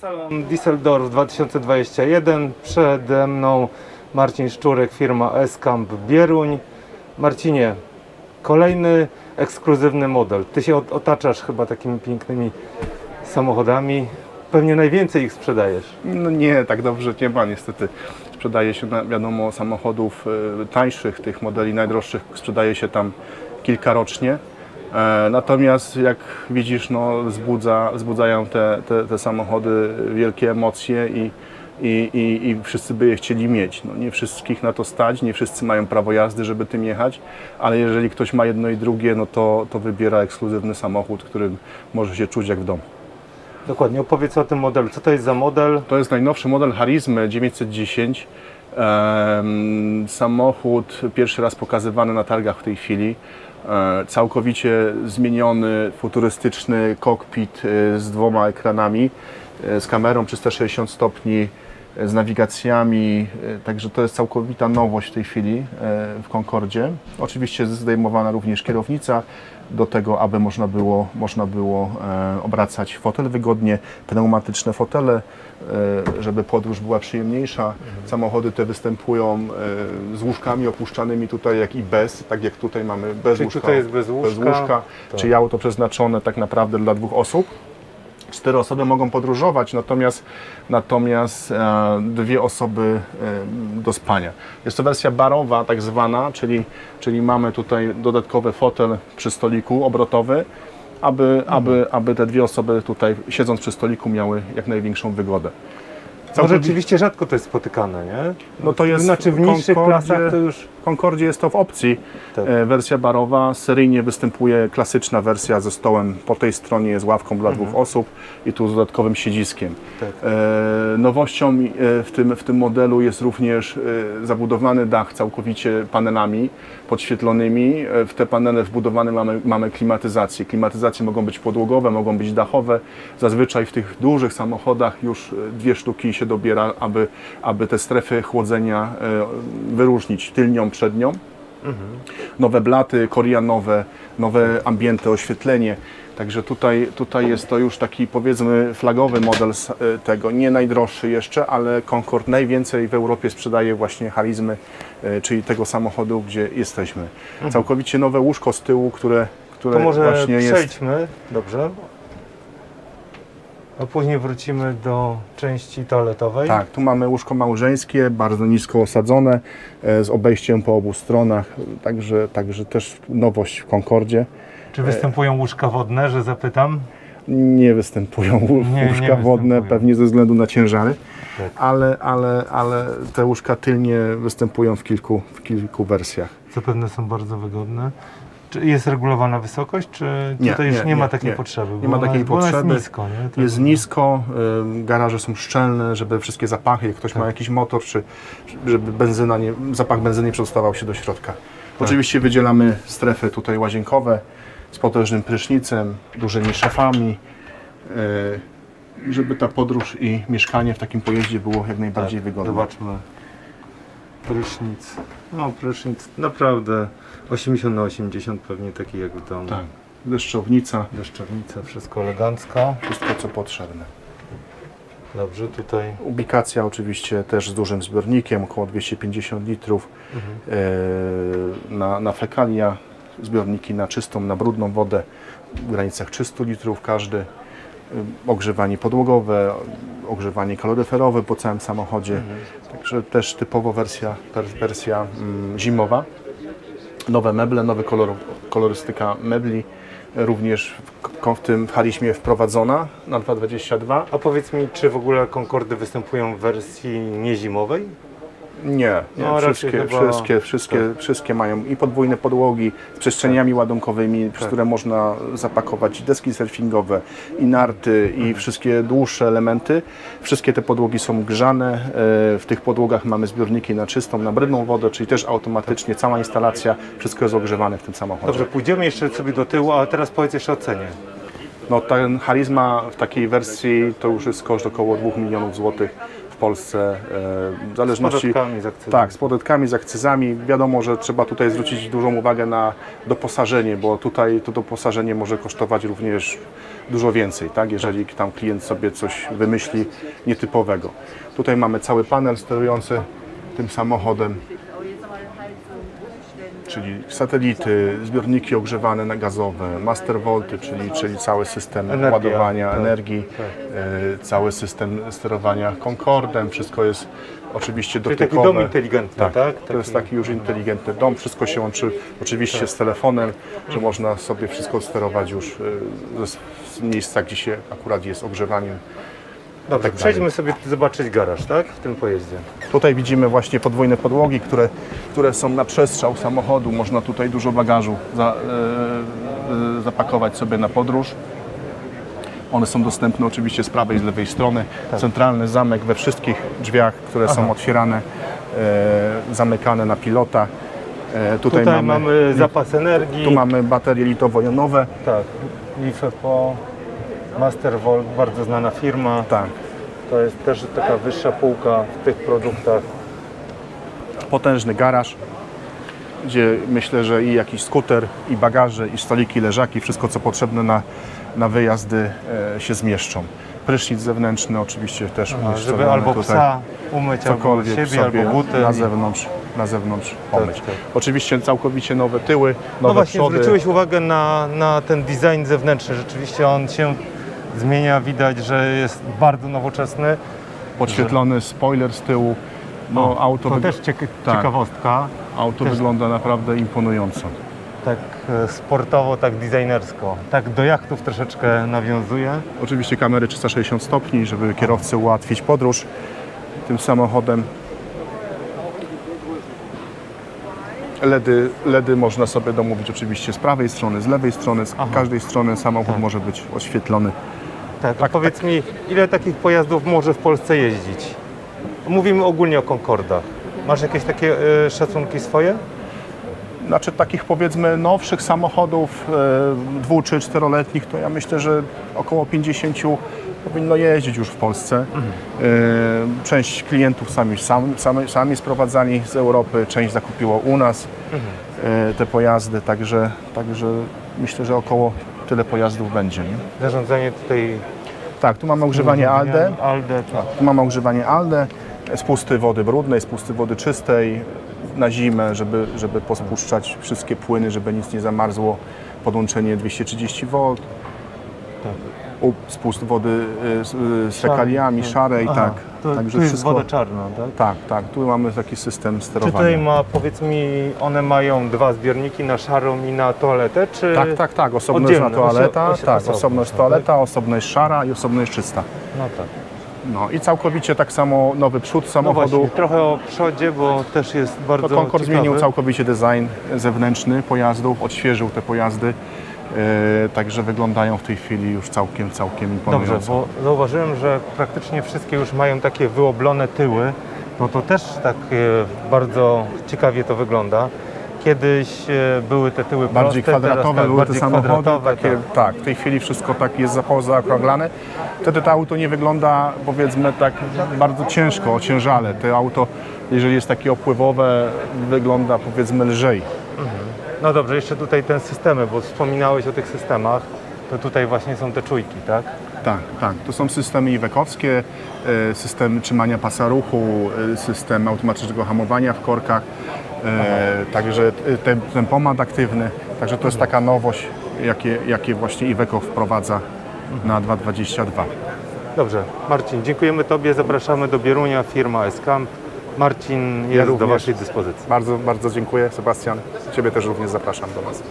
Salon Düsseldorf 2021. Przede mną Marcin Szczurek, firma Escamp Bieruń. Marcinie, kolejny ekskluzywny model. Ty się ot- otaczasz chyba takimi pięknymi samochodami. Pewnie najwięcej ich sprzedajesz. No nie, tak dobrze nie ma niestety. Sprzedaje się, wiadomo, samochodów e, tańszych, tych modeli najdroższych sprzedaje się tam kilka rocznie. E, Natomiast jak widzisz, no, wzbudza, wzbudzają te, te, te samochody wielkie emocje i, i, i, i wszyscy by je chcieli mieć. No, nie wszystkich na to stać, nie wszyscy mają prawo jazdy, żeby tym jechać, ale jeżeli ktoś ma jedno i drugie, no to, to wybiera ekskluzywny samochód, którym może się czuć jak w domu. Dokładnie, opowiedz o tym modelu. Co to jest za model? To jest najnowszy model Charizmy 910. Em, samochód pierwszy raz pokazywany na targach w tej chwili. E, całkowicie zmieniony, futurystyczny kokpit e, z dwoma ekranami, e, z kamerą 360 stopni, z nawigacjami, e, także to jest całkowita nowość w tej chwili e, w Concordzie. Oczywiście zdejmowana również kierownica, do tego, aby można było, można było e, obracać fotel wygodnie, pneumatyczne fotele, żeby podróż była przyjemniejsza. Samochody te występują z łóżkami opuszczanymi tutaj, jak i bez, tak jak tutaj mamy bez Czyli łóżka. tutaj jest bez łóżka. Tak. Czyli auto przeznaczone tak naprawdę dla dwóch osób. Cztery osoby mogą podróżować, natomiast, natomiast e, dwie osoby e, do spania. Jest to wersja barowa, tak zwana, czyli, czyli mamy tutaj dodatkowy fotel przy stoliku obrotowy, aby, Mhm. aby, aby te dwie osoby tutaj siedząc przy stoliku miały jak największą wygodę. No rzeczywiście rzadko to jest spotykane, nie? no to jest Znaczy w niższych Concordzie- klasach to już... Concordzie jest to w opcji. Tak. E, Wersja barowa. Seryjnie występuje klasyczna wersja ze stołem. Po tej stronie jest ławką dla dwóch osób i tu z dodatkowym siedziskiem. Tak. E, nowością e, w tym, w tym modelu jest również zabudowany dach całkowicie panelami podświetlonymi. W te panele wbudowane mamy, mamy klimatyzację. Klimatyzacje mogą być podłogowe, mogą być dachowe. Zazwyczaj w tych dużych samochodach już dwie sztuki się dobiera, aby, aby te strefy chłodzenia wyróżnić tylnią, przednią nowe blaty korianowe, nowe ambienty, oświetlenie. Także tutaj, tutaj jest to już taki powiedzmy flagowy model e, tego, nie najdroższy jeszcze, ale Concord najwięcej w Europie sprzedaje właśnie charizmy, e, czyli tego samochodu, gdzie jesteśmy. Całkowicie nowe łóżko z tyłu, które, które To może właśnie jest. przejdźmy, dobrze? A później wrócimy do części toaletowej. Tak, tu mamy łóżko małżeńskie, bardzo nisko osadzone, e, z obejściem po obu stronach, także, także też nowość w Concordzie. Czy występują łóżka wodne, że zapytam? nie występują Nie, nie łóżka wodne, występują. pewnie ze względu na ciężary, Tak. ale, ale, ale te łóżka tylnie występują w kilku, w kilku wersjach. Zapewne są bardzo wygodne. Czy jest regulowana wysokość, czy Nie, tutaj już nie, nie, ma takiej potrzeby? Nie ma takiej potrzeby. Jest nisko, nie? To- Jest nisko, ym, garaże są szczelne, żeby wszystkie zapachy, jak ktoś ma jakiś motor, czy żeby benzyna nie, zapach benzyny nie przedostawał się do środka. Oczywiście wydzielamy strefy tutaj łazienkowe z potężnym prysznicem, dużymi szafami, yy, żeby ta podróż i mieszkanie w takim pojeździe było jak najbardziej Tak, wygodne. Zobaczmy. Prysznic. No, prysznic naprawdę 80 na 80 pewnie taki jak w domu. Tak, deszczownica, Deszczownica, wszystko elegancko. wszystko co potrzebne. Dobrze, tutaj Ubikacja oczywiście też z dużym zbiornikiem, około 250 litrów. E, na, na fekalia, zbiorniki na czystą, na brudną wodę w granicach 300 litrów każdy. E, Ogrzewanie podłogowe, ogrzewanie kaloryferowe po całym samochodzie. Także też typowo wersja, wersja mm, zimowa. Nowe meble, nowa kolor, kolorystyka mebli. Również w, w tym w Harizmie wprowadzona na 222. A powiedz mi, czy w ogóle Concordy występują w wersji niezimowej? Nie, nie No, raczej wszystkie, chyba- wszystkie, wszystkie, wszystkie mają i podwójne podłogi z przestrzeniami ładunkowymi, przez Tak. które można zapakować i deski surfingowe, i narty, i wszystkie dłuższe elementy. Wszystkie te podłogi są grzane. e, W tych podłogach mamy zbiorniki na czystą, na brudną wodę, czyli też automatycznie cała instalacja, wszystko jest ogrzewane w tym samochodzie. Dobrze, pójdziemy jeszcze sobie do tyłu, a teraz powiedz jeszcze o cenie. No ten charizma w takiej wersji to już jest koszt około 2 milionów złotych Polsce. e, W Z zależności podatkami, z akcyzą. tak, z podatkami, z akcyzami. Wiadomo, że trzeba tutaj zwrócić dużą uwagę na doposażenie, bo tutaj to doposażenie może kosztować również dużo więcej, tak? jeżeli tam klient sobie coś wymyśli nietypowego. Tutaj mamy cały panel sterujący tym samochodem, czyli satelity, zbiorniki ogrzewane na gazowe, master volty, czyli, czyli cały system Energia, ładowania tak, energii, e, cały system sterowania Concordem, wszystko jest oczywiście Czyli dotykowe. taki dom inteligentny, tak? Tak, to jest taki już inteligentny dom, wszystko się łączy oczywiście z telefonem, że można sobie wszystko sterować już e, z, z miejsca, gdzie się akurat jest ogrzewaniem. Dobrze, tak przejdźmy sobie zobaczyć garaż, tak? W tym pojeździe. Tutaj widzimy właśnie podwójne podłogi, które, które są na przestrzał samochodu. Można tutaj dużo bagażu za, e, zapakować sobie na podróż. One są dostępne oczywiście z prawej i z lewej strony. Centralny zamek we wszystkich drzwiach, które są otwierane, e, zamykane na pilota. Tutaj, Tutaj, mamy, zapas energii. tu mamy baterie litowo-jonowe. Tak, LiFePO, Mastervolt, bardzo znana firma. Tak. To jest też taka wyższa półka w tych produktach. potężny garaż, gdzie myślę, że i jakiś skuter, i bagaże, i stoliki, leżaki, wszystko co potrzebne na, na wyjazdy e, się zmieszczą. Prysznic zewnętrzny oczywiście też A, żeby albo tutaj. psa umyć, albo Cokolwiek siebie, sobie albo buty. na zewnątrz, na zewnątrz pomyć. tak. Oczywiście całkowicie nowe tyły, nowe No właśnie, przody. zwróciłeś uwagę na, na ten design zewnętrzny. Rzeczywiście on się zmienia, widać, że jest bardzo nowoczesny. podświetlony spoiler z tyłu. No, auto to też ciek- tak. ciekawostka. auto też- wygląda naprawdę imponująco. Tak e, sportowo, tak designersko. Tak do jachtów troszeczkę nawiązuje. Oczywiście kamery 360 stopni, żeby kierowcy ułatwić podróż tym samochodem. LEDy, LEDy można sobie domówić oczywiście z prawej strony, z lewej strony, z Aha. każdej strony samochód może być oświetlony. Tak, a powiedz mi, ile takich pojazdów może w Polsce jeździć? Mówimy ogólnie o Concordach. Masz jakieś takie e, szacunki swoje? Znaczy takich powiedzmy nowszych samochodów e, dwu czy czteroletnich to ja myślę, że około 50 powinno jeździć już w Polsce. E, część klientów sami, sami, sami, sami sprowadzali z Europy, część zakupiło u nas e, te pojazdy, także, także myślę, że około tyle pojazdów będzie. Nie? Zarządzanie tutaj... Tak, tu mamy ogrzewanie ALDE, ALDE, tak. tu mamy ogrzewanie ALDE, spusty wody brudnej, spusty wody czystej na zimę, żeby, żeby pospuszczać wszystkie płyny, żeby nic nie zamarzło. Podłączenie 230 V. Tak. Spust wody y, z, y, fekaliami, szarej, Aha, tak. To, Także tu jest wszystko. woda czarna, tak? Tak, tak. Tu mamy taki system Czy sterowania. tutaj ma, powiedz mi, one mają dwa zbiorniki na szarą i na toaletę, czy... Tak, tak, tak. Osobno jest na Oddzielne, toaleta, osi- tak, osobno, tak. toaleta, osobno jest szara i osobno jest czysta. No tak. No i całkowicie tak samo nowy przód No samochodu. właśnie, trochę o przodzie, bo też jest bardzo To Concord ciekawy. zmienił całkowicie design zewnętrzny pojazdów, odświeżył te pojazdy, także wyglądają w tej chwili już całkiem, całkiem imponująco. Dobrze, bo zauważyłem, że praktycznie wszystkie już mają takie wyoblone tyły. No to też tak e, bardzo ciekawie to wygląda. Kiedyś e, były te tyły Bardziej proste, teraz kwadratowe tak, były te samochody, takie, tak. tak. w tej chwili wszystko tak jest za- zaokrąglane. Wtedy to auto nie wygląda powiedzmy tak bardzo ciężko, ociężale. To auto, jeżeli jest takie opływowe, wygląda powiedzmy lżej. No dobrze, jeszcze tutaj te systemy, bo wspominałeś o tych systemach. To tutaj właśnie są te czujki, tak? Tak, tak. To są systemy iwekowskie, e, system trzymania pasa ruchu, e, system automatycznego hamowania w korkach, e, także ten tempomat aktywny. Także to jest taka nowość, jakie, jakie właśnie Iveco wprowadza na 222. Dobrze, Marcin, dziękujemy Tobie, zapraszamy do Bierunia, firma Escamp. Marcin jest do również. Waszej dyspozycji. Bardzo, bardzo dziękuję, Sebastian. Ciebie też również zapraszam do nas.